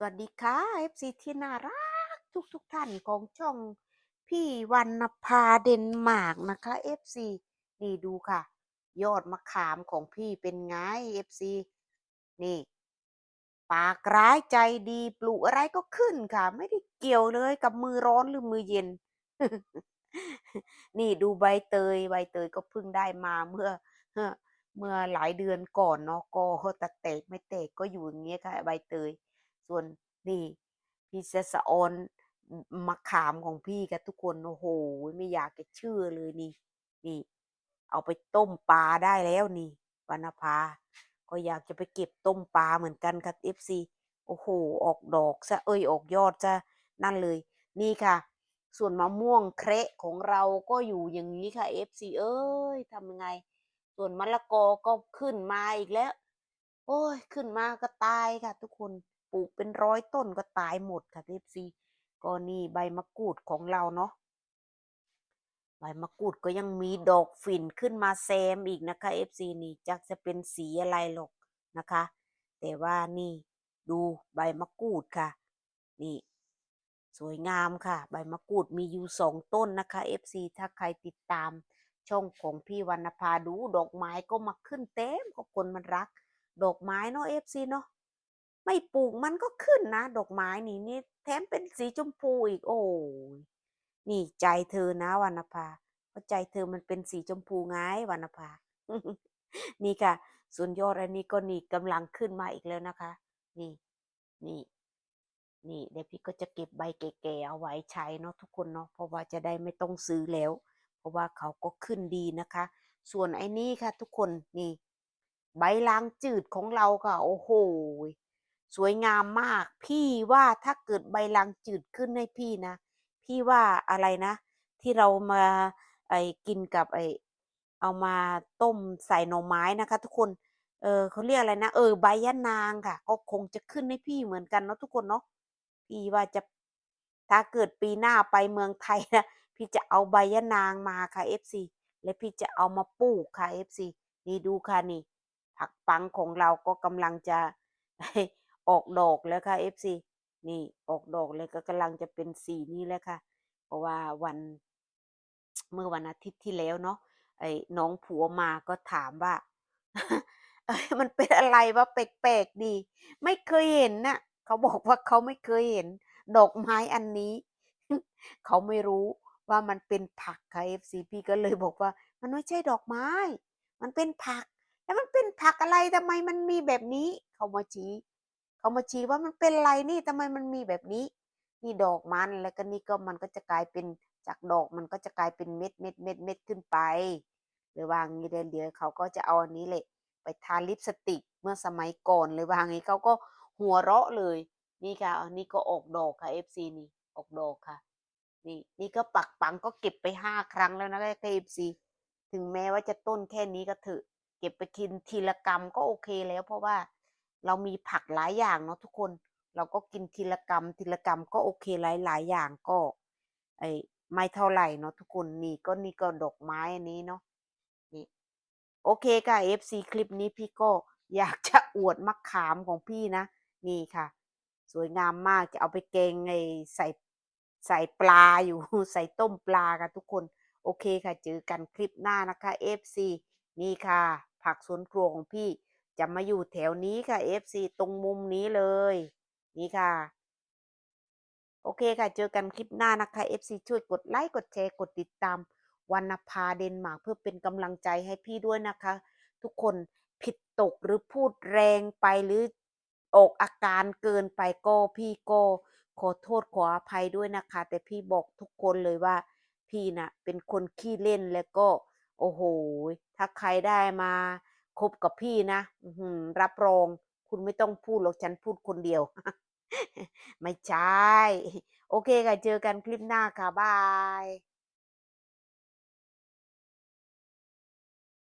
สวัสดีค่ะ FC ที่น่ารักทุกทุกท่านของช่องพี่วรรณภาเดนมาร์กนะคะ FC นี่ดูค่ะ ยอดมะขามของพี่เป็นไง FC นี่ปากร้ายใจดีปลูกอะไรก็ขึ้นค่ะ ไม่ได้เกี่ยวเลยกับมือร้อนหรือมือเย็น นี่ดูใบเตย ใบเตยก็เพิ่งได้มาเมื่อเมื่อหลายเดือนก่อนเนาะก็แต่แตกไม่แตกก็อยู่อย่างเงี้ยค่ะ ใบเตย ส่วนนี่พี่เซสออนมะขามของพี่กับทุกคนโอ้โหไม่อยากจะเชื่อเลยนี่ นี่ เอาไปต้มปลาได้แล้วนี่วรรณภา ก็อยากจะไปเก็บต้มปลาเหมือนกันครับ FC โอ้โห ออกดอกซะเอ้ยออกยอดซะนั่นเลย นี่ค่ะ ส่วนมะม่วงเคระของเราก็อยู่อย่างนี้ค่ะ FC เอ้ยทำยังไง ส่วนมะละกอก็ขึ้นมาอีกแล้ว โอ้ย ขึ้นมาก็ตายค่ะทุกคน ปลูกเป็นร้อยต้นก็ตายหมดค่ะ FC ก็นี่ใบมะกรูดของเราเนาะใบมะกรูดก็ยังมีดอกฝิ่นขึ้นมาแซมอีกนะคะ FC นี่จักจะเป็นสีอะไรหรอกนะคะ แต่ว่านี่ดูใบมะกรูดค่ะ นี่ สวยงามค่ะ ใบมะกรูดมีอยู่สองต้นนะคะ FC ถ้าใครติดตาม ช่องของพี่วรรณภาดูดอกไม้ก็มาขึ้นเต็มก็คนมันรัก ดอกไม้เนาะ FC เนาะ ไม่ปลูกมันก็ขึ้นนะ ดอกไม้นี่นี่แถมเป็นสีชมพูอีก โอ้ยนี่ใจเธอนะวรรณภาเพราะใจเธอมันเป็นสีชมพูไงวรรณภานี่ค่ะ ส่วนยอดอันนี้ก็นี่กำลังขึ้นมาอีกแล้วนะคะ นี่ นี่นี่เดี๋ยวพี่ก็จะเก็บใบแก่ๆเอาไว้ใช้เนาะทุกคนเนาะเพราะว่าจะได้ไม่ต้องซื้อแล้ว เพราะว่าเขาก็ขึ้นดีนะคะ ส่วนไอ้นี่ค่ะ ทุกคนนี่ ใบลางจืดของเราค่ะ โอ้โห สวยงามมาก พี่ว่าถ้าเกิดใบลางจืดขึ้นให้พี่นะ พี่ว่าอะไรนะ ที่เรามาไอ้กินกับไอ้เอามาต้มใส่หน่อไม้นะคะ ทุกคน เออเขาเรียกอะไรนะเออใบยะนางค่ะ ก็คงจะขึ้นให้พี่เหมือนกันเนาะทุกคนเนาะพี่ว่าจะถ้าเกิดปีหน้าไปเมืองไทยนะพี่จะเอาใบยะนางมาค่ะ FC และพี่จะเอามาปลูกค่ะ FC นี่ดูค่ะนี่ ผักปังของเราก็กำลังจะ ออกดอกแล้วค่ะ FC นี่ออกดอกเลยก็กำลังจะเป็นสีนี้แล้วค่ะ เพราะว่าวันเมื่อวันอาทิตย์ที่แล้วเนาะไอ้น้องผัวมาก็ถามว่าเอ้ยมันเป็นอะไรวะแปลกๆดี ไม่เคยเห็นน่ะเขาบอกว่าเขาไม่เคยเห็น ดอกไม้อันนี้ เขาไม่รู้ว่ามันเป็นผักค่ะ FC พี่ก็เลยบอกว่า มันไม่ใช่ดอกไม้ มันเป็นผัก แล้วมันเป็นผักอะไรทำไมมันมีแบบนี้ เขามาชี้ เขามาชี้ว่ามันเป็นไรนี่ทำไมมันมีแบบนี้ นี่ดอกมันแล้วก็นี่ก็มันก็จะกลายเป็นจากดอกมันก็จะกลายเป็นเม็ดเม็ดเม็ดเม็ดขึ้นไปหรือว่างี้เดี๋ยวเดี๋ยวเขาก็จะเอาอันนี้แหละไปทาลิปสติกเมื่อสมัยก่อนเลยว่างี้เขาก็หัวเราะเลย นี่ค่ะอันนี้ก็ออกดอกค่ะ FC นี่ออกดอกค่ะ นี่นี่ก็ปักปังก็เก็บไปห้าครั้งแล้วนะค่ะ FC ถึงแม้ว่าจะต้นแค่นี้ก็เถอะเก็บไปกินทีละกรรมก็โอเคแล้วเพราะว่า เรามีผักหลายอย่างเนาะทุกคน เราก็กินทีละกรรมทีละกรรมก็โอเคหลายหลายอย่างก็ไอไม่เท่าไหร่เนาะทุกคนนี่ก็นี่ก็ดอกไม้อันนี้เนาะนี่โอเคค่ะ FC คลิปนี้พี่ก็อยากจะอวดมะขามของพี่นะ นี่ค่ะ สวยงามมากจะเอาไปแกงไอใส่ใส่ปลาอยู่ใส่ต้มปลาค่ะทุกคน โอเคค่ะเจอกันคลิปหน้านะคะ FC นี่ค่ะ ผักสวนครัวของพี่ จะมาอยู่แถวนี้ค่ะ FC ตรงมุมนี้เลย นี่ค่ะ โอเคค่ะ เจอกันคลิปหน้านะคะ FC ช่วยกดไลค์กดแชร์กดติดตามวรรณภาเดนมาร์กเพื่อเป็นกำลังใจให้พี่ด้วยนะคะ ทุกคนผิดตกหรือพูดแรงไปหรือออกอาการเกินไปก็พี่ก็ขอโทษขออภัยด้วยนะคะ แต่พี่บอกทุกคนเลยว่า พี่น่ะเป็นคนขี้เล่นแล้วก็ โอ้โห ถ้าใครได้มา คบกับพี่นะอืรับรอง คุณไม่ต้องพูดหรอกฉันพูดคนเดียว ไม่ใช่ โอเคค่ะ เจอกันคลิปหน้าค่ะ บาย